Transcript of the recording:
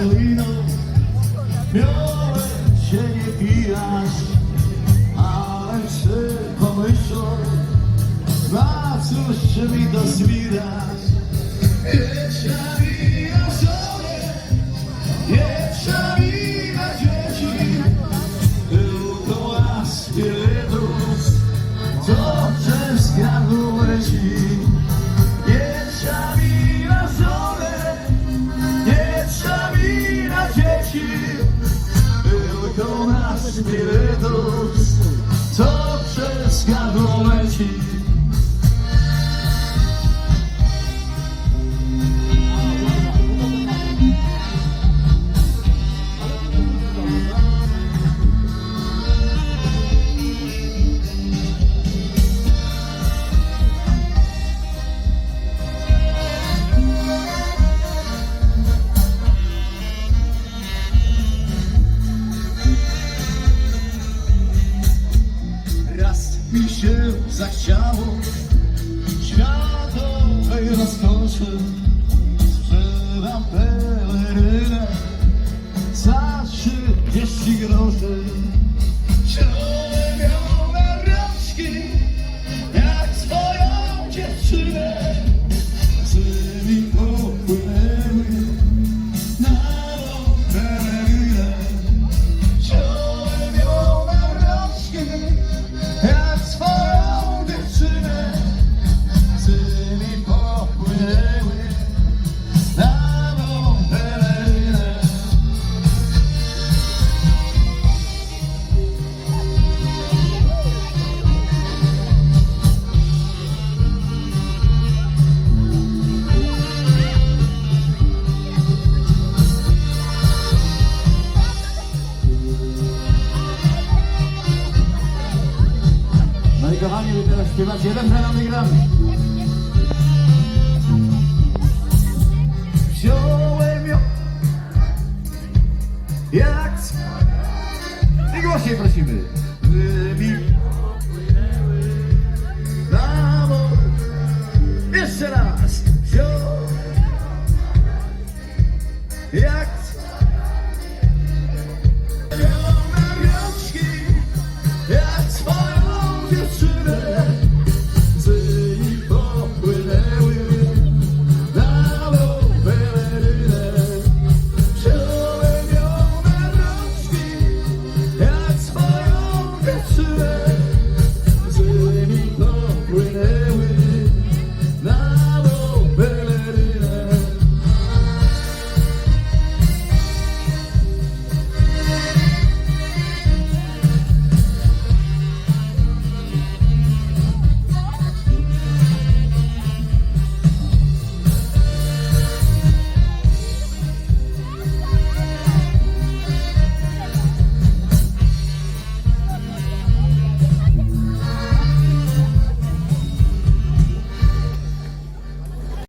gościolino, miałem się nie pijać, ale chcę pomyślą, na cóż się mi to pescador mais się zachciało światowej rozkoszy. Sprzedam pelerynę za trzydzieści groszy. będziemy teraz śpiewać jeden refren, a gramy. Wziąłem ją jak I głośniej prosimy. Wymi na Jeszcze raz. Wziąłem jak